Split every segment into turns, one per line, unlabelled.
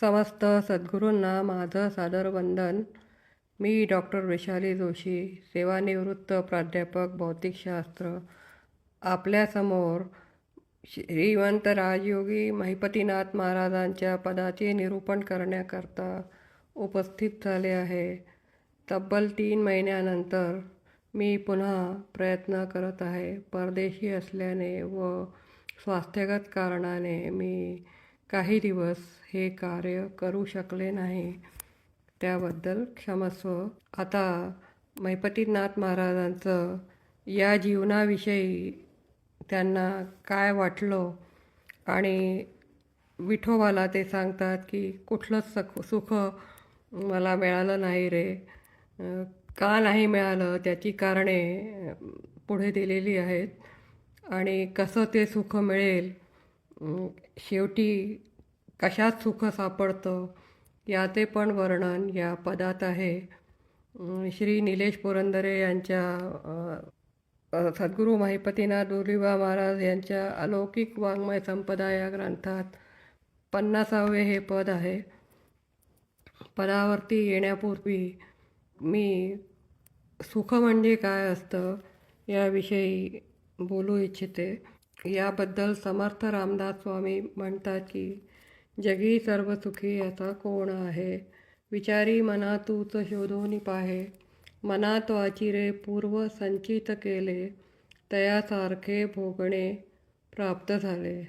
समस्त सद्गुरूंना माझं सादर वंदन. मी डॉक्टर वैशाली जोशी सेवानिवृत्त प्राध्यापक भौतिकशास्त्र आपल्यासमोर श्रीमंत राजयोगी महिपतीनाथ महाराजांच्या पदाचे निरूपण करण्याकरता उपस्थित झाले आहे. तब्बल तीन महिन्यानंतर मी पुन्हा प्रयत्न करत आहे. परदेशी असल्याने व स्वास्थ्यगत कारणाने मी काही दिवस हे कार्य करू शकले नाही. त्याबद्दल क्षमस्व आता मैपतीनाथ महाराजांचं या जीवनाविषयी त्यांना काय वाटलं आणि विठोबाला ते सांगतात की कुठलंच सख सुख मला मिळालं नाही रे. का नाही मिळालं? त्याची कारणे पुढे दिलेली आहेत. आणि कसं ते सुख मिळेल? शेवटी कशात सुख सापडतं? याचे पण वर्णन या पदात आहे. श्री निलेश पुरंदरे यांच्या अं, सद्गुरू महिपतीनाथ दुर्लिबा महाराज यांच्या अलौकिक वाङ्मय संपदा या ग्रंथात पन्नासावे हे पद आहे. पदावरती येण्यापूर्वी मी सुख म्हणजे काय असतं याविषयी बोलू इच्छिते. याबद्दल समर्थ रामदास स्वामी म्हणतात की जगी सर्व सुखी आता कोण आहे? विचारी मना तूच शोधून पाहे. मनात वाचिरे पूर्व संचित केले. तयासारखे भोगणे प्राप्त झाले.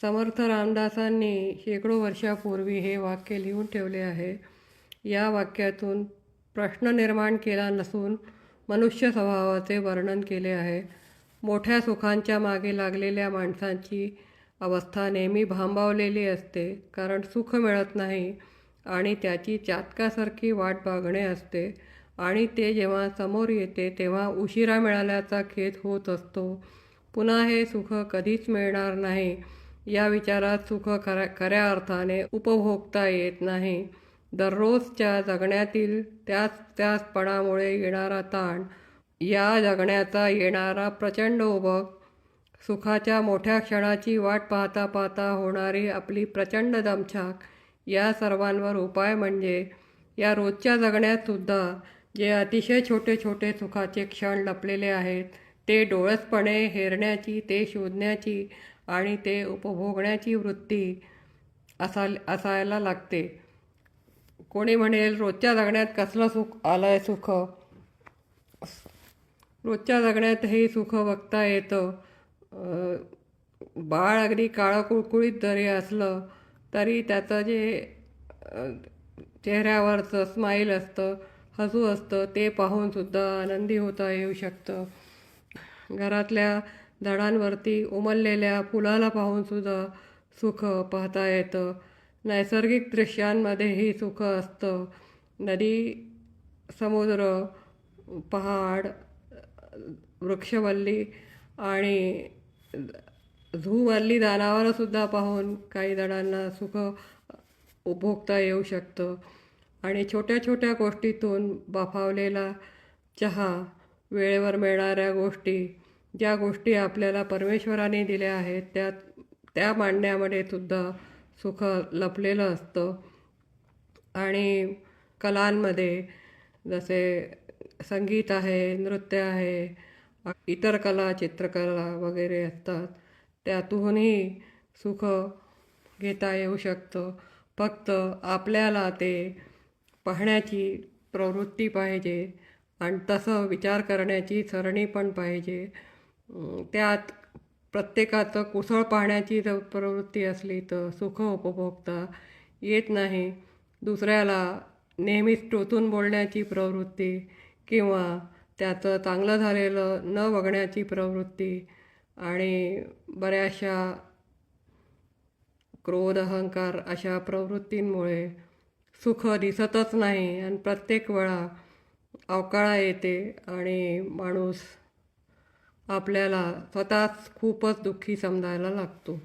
समर्थ रामदासांनी शेकडो वर्षापूर्वी हे वाक्य लिहून ठेवले आहे. या वाक्यातून प्रश्न निर्माण केला नसून मनुष्य स्वभावाचे वर्णन केले आहे. मोठ्या सुखांच्या मागे लागलेल्या माणसांची अवस्था नेहमी भांबावलेली असते कारण सुख मिळत नाही आणि त्याची चातकासारखी वाट बघणे असते. आणि ते जेव्हा समोर येते तेव्हा उशिरा मिळाल्याचा खेद होत असतो. पुन्हा हे सुख कधीच मिळणार नाही. या विचारात सुख खऱ्या खऱ्या अर्थाने उपभोगता येत नाही. दररोजच्या जगण्यातील त्याच त्याचपणामुळे येणारा ताण या जगण्याचा येणारा प्रचंड उबग सुखाच्या मोठ्या क्षणाची वाट पाहता पाहता होणारी आपली प्रचंड दमछाक या सर्वांवर उपाय म्हणजे या रोजच्या जगण्यातसुद्धा जे अतिशय छोटे छोटे सुखाचे क्षण लपलेले आहेत ते डोळसपणे हेरण्याची ते शोधण्याची आणि ते उपभोगण्याची वृत्ती असा असायला लागते. कोणी म्हणेल रोजच्या जगण्यात कसलं सुख आलं आहे सुख? रोजच्या जगण्यातही सुख बघता येतं. बाळ अगदी काळं कुळकुळीत जरी असलं तरी त्याचं जे चेहऱ्यावरचं स्माईल असतं हसू असतं ते पाहूनसुद्धा आनंदी होता येऊ शकतं. घरातल्या झाडांवरती उमललेल्या फुलाला पाहूनसुद्धा सुख पाहता येतं. नैसर्गिक दृश्यांमध्येही सुख असतं. नदी समुद्र पहाड वृक्षवल्ली आणि झूवल्ली जनावरंसुद्धा पाहून काही जणांना सुख उपभोगता येऊ शकतं. आणि छोट्या छोट्या गोष्टीतून बाफावलेला चहा वेळेवर मिळणाऱ्या गोष्टी ज्या गोष्टी आपल्याला परमेश्वराने दिल्या आहेत त्या त्या मांडण्यामध्ये सुद्धा सुख लपलेलं असतं. आणि कलांमध्ये जसे संगीत आहे नृत्य आहे इतर कला चित्रकला वगैरे असतात. त्यातूनही सुख घेता येऊ शकतं. फक्त आपल्याला ते पाहण्याची प्रवृत्ती पाहिजे आणि तसं विचार करण्याची सरणी पण पाहिजे. त्यात प्रत्येकाचं कुसळ पाहण्याची जर प्रवृत्ती असली तर सुख उपभोगता येत नाही. दुसऱ्याला नेहमीच टोचून बोलण्याची प्रवृत्ती किंवा त्याचं चांगलं झालेलं न बघण्याची प्रवृत्ती आणि बऱ्याचशा क्रोध अहंकार अशा प्रवृत्तींमुळे सुख दिसतच नाही आणि प्रत्येक वेळा अवकाळा येते आणि माणूस आपल्याला स्वतःच खूपच दुःखी समजायला लागतो.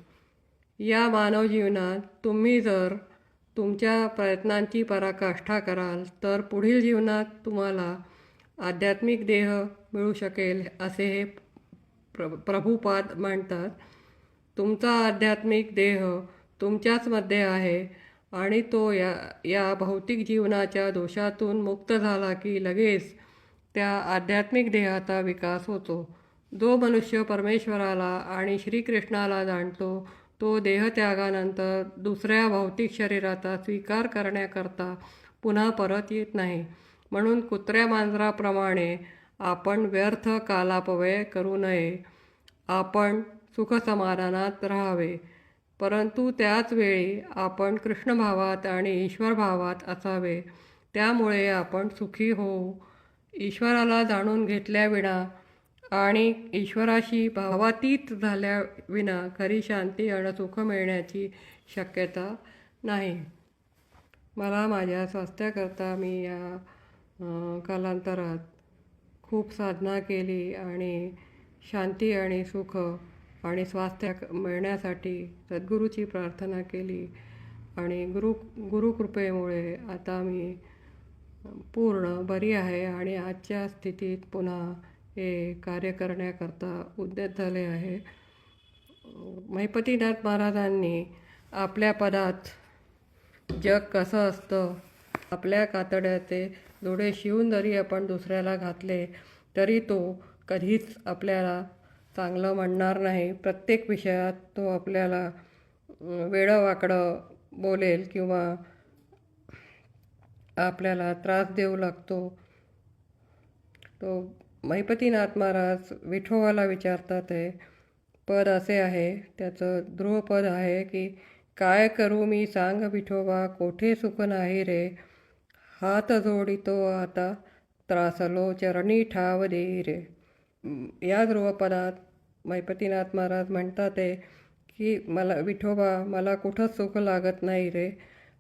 या मानव जीवनात तुम्ही जर तुमच्या प्रयत्नांची पराकाष्ठा कराल तर पुढील जीवनात तुम्हाला आध्यात्मिक देह मिळू शकेल असे हे प्र प्रभुपाद म्हणतात. तुमचा आध्यात्मिक देह तुमच्याचमध्ये आहे आणि तो या या भौतिक जीवनाच्या दोषातून मुक्त झाला की लगेच त्या आध्यात्मिक देहाचा विकास होतो. जो मनुष्य परमेश्वराला आणि श्रीकृष्णाला जाणतो तो देहत्यागानंतर दुसऱ्या भौतिक शरीराचा स्वीकार करण्याकरता पुन्हा परत येत नाही. म्हणून कुत्र्या मांजराप्रमाणे आपण व्यर्थ कालापव्यय करू नये. आपण सुखसमाधानात राहावे. परंतु त्याच वेळी आपण कृष्णभावात आणि ईश्वरभावात असावे. त्यामुळे आपण सुखी होऊ. ईश्वराला जाणून घेतल्याविना आणि ईश्वराशी भावातीत झाल्याविना खरी शांती आणि सुख मिळण्याची शक्यता नाही. मला माझ्या स्वास्थ्याकरता मी या कालांतरात खूप साधना केली आणि शांती आणि सुख आणि स्वास्थ्य मिळण्यासाठी सद्गुरूची प्रार्थना केली. आणि गुरु गुरुकृपेमुळे आता मी पूर्ण बरी आहे आणि आजच्या स्थितीत पुन्हा हे कार्य करण्याकरता उद्यत झाले आहे. महिपतीनाथ महाराजांनी आपल्या पदात जग कसं असतं आपल्या कातड्याचे जोडे शिवून जरी आपण दुसऱ्याला घातले तरी तो कधीच आपल्याला चांगलं म्हणणार नाही. प्रत्येक विषयात तो आपल्याला अं, वेडंवाकडं बोलेल किंवा आपल्याला त्रास देऊ लागतो. तो महिपतीनाथ महाराज विठोबाला विचारतात आहे पद असे आहे त्याचं ध्रुवपद आहे की काय करू मी सांग विठोबा कोठे सुख नाही रे? हात जोडितो आता त्रासलो चरणी ठाव देई रे. या ध्रुवपदात मैपतीनाथ महाराज म्हणतात आहे की मला विठोबा मला कुठंच सुख लागत नाही रे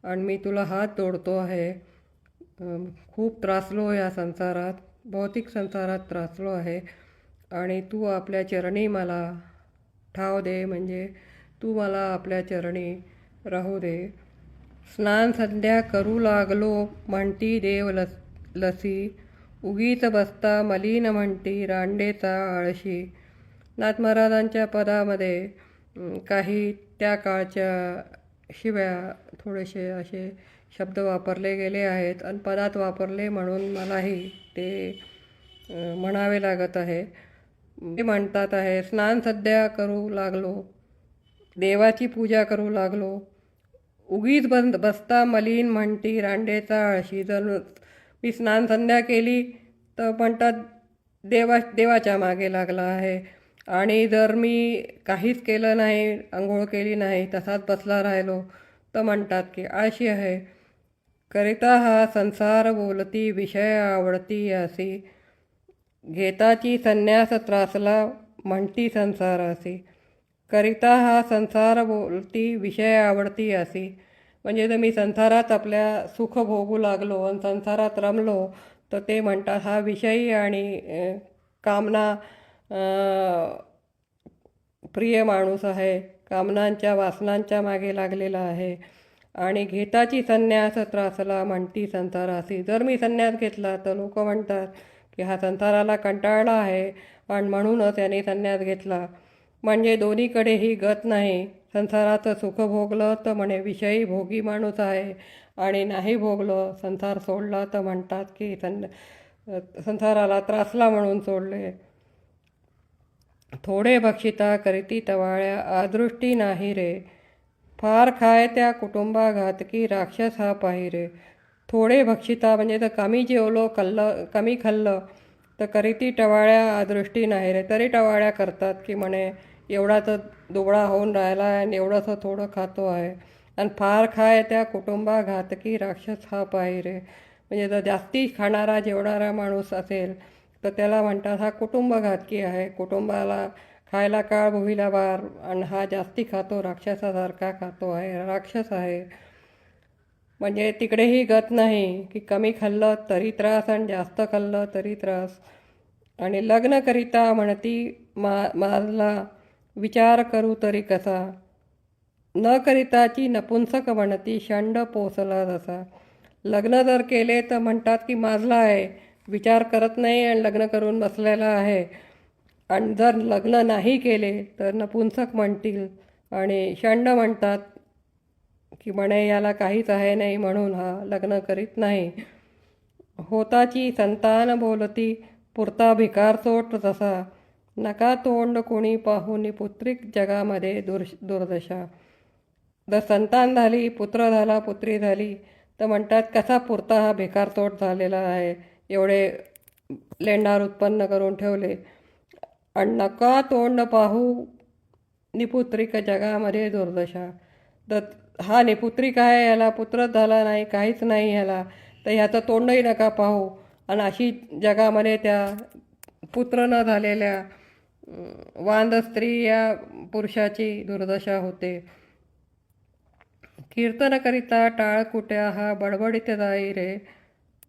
आणि मी तुला हात जोडतो आहे. खूप त्रासलो या संसारात भौतिक संसारात त्रासलो आहे आणि तू आपल्या चरणी मला ठाव दे. म्हणजे तू मला आपल्या चरणी राहू दे. स्नान संध्या करू लागलो म्हणती देव लस लसी. उगीच बसता मलिन म्हणती रांडेचा आळशी. नाथ महाराजांच्या पदामध्ये काही त्या काळच्या शिव्या थोडेसे असे शब्द वापरले गेले आहेत. आणि पदात वापरले म्हणून मलाही ते म्हणावे लागत आहे. ते म्हणतात आहे स्नान सध्या करू लागलो. देवाची पूजा करू लागलो. उगीच बंद बसता मलिन म्हणती रांडेचा आळशी जर मी स्नान संध्या केली तर म्हणतात देवा देवाच्या मागे लागला आहे. आणि जर मी काहीच केलं नाही आंघोळ केली नाही तसाच बसला राहिलो तर म्हणतात की आळशी आहे. करिता हा संसार बोलती विषय आवडती असी. घेताची संन्यास त्रासला म्हणती संसारासी करिता हा संसार बोलती विषय आवडती असी. म्हणजे जर मी संसारात आपल्या सुख भोगू लागलो आणि संसारात रमलो तर ते म्हणतात हा विषयी आणि कामना प्रिय माणूस आहे. कामनांच्या वासनांच्या मागे लागलेला आहे. आणि घेताची संन्यास त्रासला म्हणती संसारासी जर मी संन्यास घेतला तर लोक म्हणतात की हा संसाराला कंटाळला आहे. आणि म्हणूनच त्याने संन्यास घेतला. म्हणजे दोन्हीकडेही गत नाही. संसाराचं सुख भोगलं तर म्हणे विषयी भोगी माणूस आहे. आणि नाही भोगलं संसार सोडला तर म्हणतात की सं संसाराला त्रासला म्हणून सोडले. थोडे भक्षिता करीती तवाळ्या आदृष्टी नाही रे. फार खाय त्या कुटुंबा घातकी राक्षस हा पाही रे थोडे भक्षिता म्हणजे तर कमी जेवलो खाल्लं कमी खाल्लं तर करीती टवाळ्या अदृष्टी नाही रे. तरी टवाळ्या करतात की म्हणे एवढा तर दुबळा होऊन राहिला आहे आणि एवढंसं थोडं खातो आहे. आणि फार खाय त्या कुटुंबा घातकी राक्षस हा पाहिरे म्हणजे जर जास्ती खाणारा जेवणारा माणूस असेल तर त्याला म्हणतात हा कुटुंब घातकी आहे. कुटुंबाला खायला काळ भुईला बार आणि हा जास्ती खातो राक्षसासारखा खातो आहे राक्षस आहे. म्हणजे तिकडेही गत नाही की कमी खाल्लं तरी त्रास आणि जास्त खाल्लं तरी त्रास. आणि लग्नकरिता म्हणती मा माझला विचार करू तरी कसा? न करिताची नपुंसक म्हणती शंड पोसला जसा. लग्न जर केले तर म्हणतात की माजला आहे. विचार करत नाही आणि लग्न करून बसलेला आहे. आणि जर लग्न नाही केले तर नपुंसक म्हणतील आणि शंड म्हणतात की म्हणे याला काहीच आहे नाही म्हणून हा लग्न करीत नाही. होताची संतान बोलती पुरता भिकार सोट तसा नका तोंड कोणी पाहुनी पुत्रिक जगामध्ये दुर् दुर्दशा. जर संतान झाली पुत्र झाला पुत्री झाली. तर म्हणतात कसा पुरता हा भिकार झालेला आहे? एवढे लेंडार उत्पन्न करून ठेवले. आणि नका तोंड पाहू निपुत्रिक जगामध्ये दुर्दशा. तर हा निपुत्रिक आहे याला पुत्रच झाला नाही काहीच नाही ह्याला तर ह्याचं तोंडही नका पाहू. आणि अशी जगामध्ये त्या पुत्र न झालेल्या वांद स्त्री या पुरुषाची दुर्दशा होते. कीर्तनकरिता टाळकुट्या टाळ कुट्या हा बडबडीत जाई रे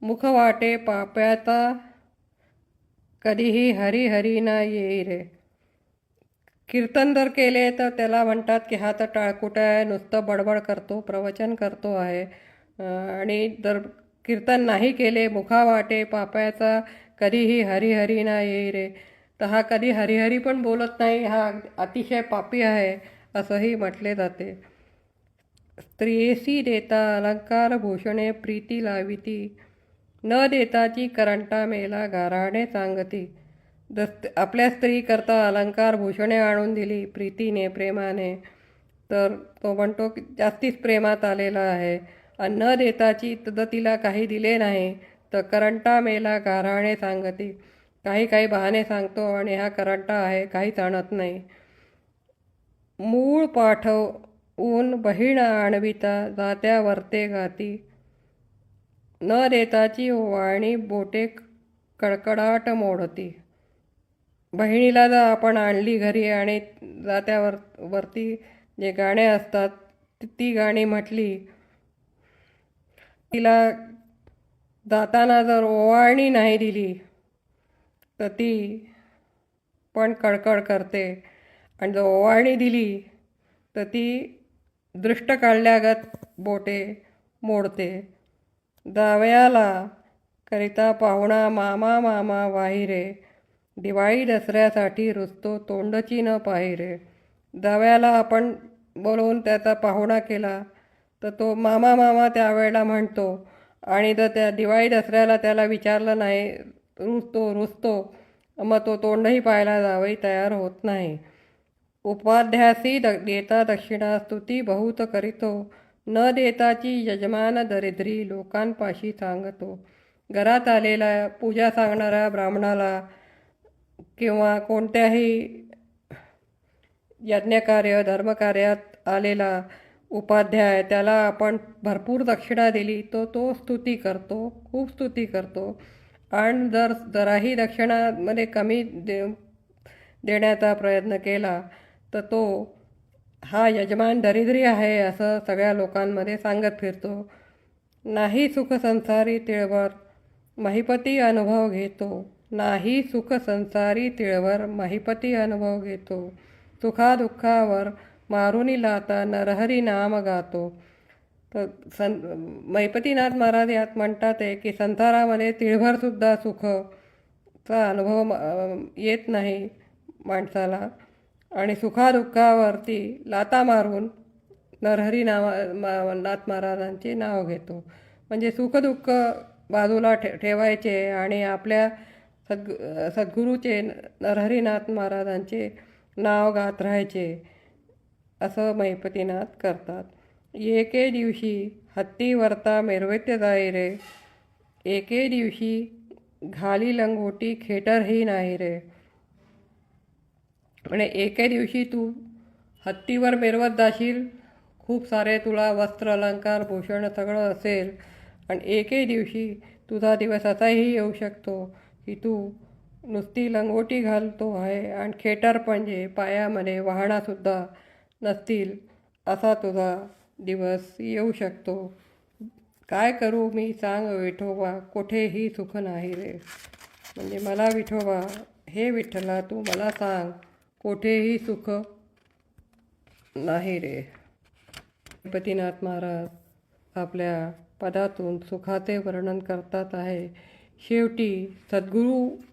मुख वाटे पाप्याचा कधीही हरी हरी ना येई रे. कीर्तन जर केले तर त्याला म्हणतात की हा तर टाळकुटा आहे नुसतं बडबड करतो प्रवचन करतो आहे. आणि जर कीर्तन नाही केले मुखावाटे पाप्याचा कधीही हरिहरी ना येई रे. तर हा कधी हरिहरी पण बोलत नाही हा अतिशय पापी आहे असंही म्हटले जाते. स्त्रियेसी देता अलंकार भूषणे प्रीती लाविती न देताची करंटा मेला गाराणे सांगती दस्त आपल्या स्त्रीकरता अलंकार भूषणे आणून दिली प्रीतीने प्रेमाने. तर तो म्हणतो की जास्तीच प्रेमात आलेला आहे आणि न देताची तर तिला काही दिले नाही तर करंटा मेला गाराणे सांगती काही काही बहाणे सांगतो आणि हा करंटा आहे काहीच आणत नाही. मूळ पाठवून बहीण आणविता जात्या वरते गाती. न देताची वाणी बोटे कडकडाट मोडती. बहिणीला जर आपण आणली घरी आणि जात्यावर वरती जे गाणे असतात ती गाणी म्हटली. तिला जाताना जर ओवाळणी नाही दिली तर ती पण कडकड करते. आणि जर ओवाळणी दिली तर ती दृष्ट काढल्यागत बोटे मोडते. दाव्याला करिता पाहुणा मामा मामा वाहिरे दिवाळी दसऱ्यासाठी रुजतो तोंडची न पाहिरे. दाव्याला आपण बोलवून त्याचा पाहुणा केला तर तो मामा मामा त्यावेळेला म्हणतो. आणि जर त्या दिवाळी दसऱ्याला त्याला विचारलं नाही रुजतो रुजतो मग तो तोंडही पाहायला जावई तयार होत नाही. उपाध्यासी द देता दक्षिणा स्तुती बहुत करीतो. न देताची यजमान दरिद्री लोकांपाशी सांगतो. घरात आलेला पूजा सांगणाऱ्या ब्राह्मणाला किंवा कोणत्याही यज्ञकार्य धर्मकार्यात आलेला उपाध्याय त्याला आपण भरपूर दक्षिणा दिली तो तो स्तुती करतो खूप स्तुती करतो. आणि जर जराही दक्षिणामध्ये कमी दे देण्याचा प्रयत्न केला तर तो हा यजमान दरिद्री आहे असं सगळ्या लोकांमध्ये सांगत फिरतो. नाही सुखसंसारी तिळवर महिपती अनुभव घेतो. नाही सुखसंसारी तिळवर महिपती अनुभव घेतो. सुखादुःखावर मारुनी लाता नरहरी नाम गातो. तर सं मैपतीनाथ महाराज यात म्हणतात आहे की संसारामध्ये तिळभरसुद्धा सुखचा अनुभव येत नाही माणसाला. आणि सुखादुःखावरती लाता मारून नरहरी नावा मा नाथ महाराजांचे नाव घेतो. म्हणजे सुखदुःख बाजूला ठे ठेवायचे आणि आपल्या सद्गु सद्गुरूचे नरहरीनाथ महाराजांचे नाव गात राहायचे असं महिपतीनाथ करतात. एके दिवशी हत्ती वरता मेरवेत्य जाई रे. एके दिवशी घाली लंगोटी खेटरही नाही रे. म्हणजे एके दिवशी तू हत्तीवर मिरवत जाशील खूप सारे तुला वस्त्र अलंकार भूषण सगळं असेल. आणि एके दिवशी तुझा दिवस असाही येऊ शकतो की तू नुसती लंगोटी घालतो आहे आणि खेटर म्हणजे पायामध्ये वाहनासुद्धा नसतील असा तुझा दिवस येऊ शकतो. काय करू मी सांग विठोबा कुठेही सुख नाही रे. म्हणजे मला विठोबा हे विठ्ठला तू मला सांग कुठेही सुख नाही रे. गणपतीनाथ महाराज आपल्या पदातून सुखाचे वर्णन करतात आहे. शेवटी सद्गुरूच्या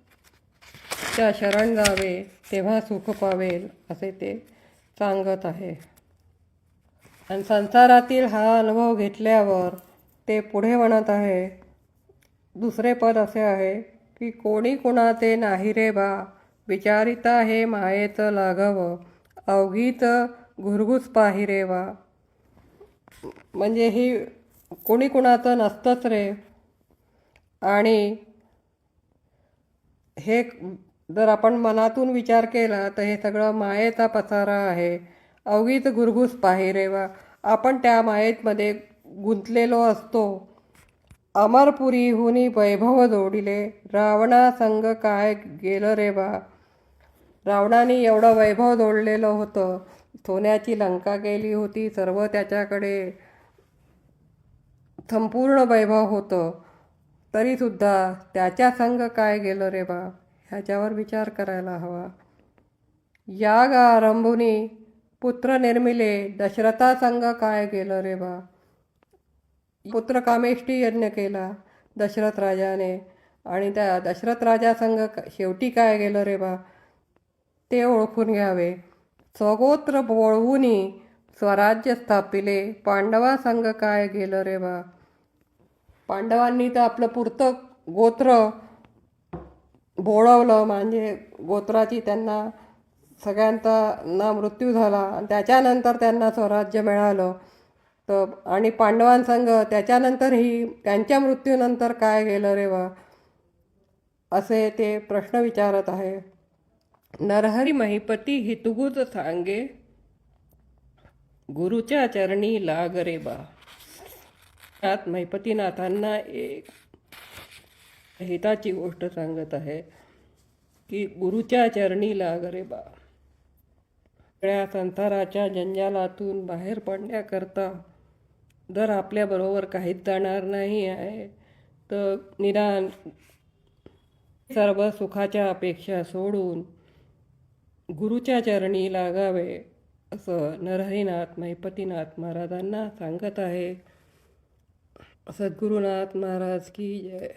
शरण जावे तेव्हा सुख पावेल असे ते सांगत आहे. आणि संसारातील हा अनुभव घेतल्यावर ते पुढे म्हणत आहे दुसरे पद असे आहे की कोणी कुणाचे नाही रे बा विचारिता हे मायेचं लागव अवघीत घुरघुस पाहिरे रे बा. म्हणजे ही कोणी कुणाचं नसतंच रे. आणि हे जर आपण मनातून विचार केला तर हे सगळं मायेचा पसारा आहे. अवघीच घुरघुस पाही रे आपण त्या मायेतमध्ये गुंतलेलो असतो. अमरपुरी हुनी वैभव जोडिले. रावणा संग काय गेलं रे बा? रावणाने एवढं वैभव जोडलेलं होतं. सोन्याची लंका गेली होती. सर्व त्याच्याकडे संपूर्ण वैभव होतं. तरीसुद्धा त्याच्या संग काय गेलं रे बा? ह्याच्यावर विचार करायला हवा. याग आरंभुनी पुत्र निर्मिले दशरथा संग काय गेलं रे बा? पुत्र कामेष्टी यज्ञ केला दशरथ राजाने. आणि त्या दशरथ राजा संग शेवटी काय गेलं रे बा? ते ओळखून घ्यावे. स्वगोत्र बोळवूनी स्वराज्य स्थापिले पांडवा संघ काय गेलं रे बा? पांडवांनी तर आपलं पुरतं गोत्र बोळवलं म्हणजे गोत्राची त्यांना सगळ्यांचा ना मृत्यू झाला. आणि त्याच्यानंतर त्यांना स्वराज्य मिळालं. तर आणि पांडवांसंग त्याच्यानंतरही त्यांच्या मृत्यूनंतर काय गेलं रे वा? असे ते प्रश्न विचारत आहे. नरहरी महिपती हितगुज सांगे गुरुच्या चरणी लाग रे बा. त्यात महिपतीनाथांना एक हिताची गोष्ट सांगत आहे की गुरुच्या चरणी लाग रे बा. सगळ्या संसाराच्या जंजालातून बाहेर पडण्याकरता जर आपल्याबरोबर काहीच जाणार नाही आहे तर निदान सर्व सुखाच्या अपेक्षा सोडून गुरुच्या चरणी लागावे असं नरहरीनाथ महिपतीनाथ महाराजांना सांगत आहे. सद्गुरुनाथ महाराज की जय.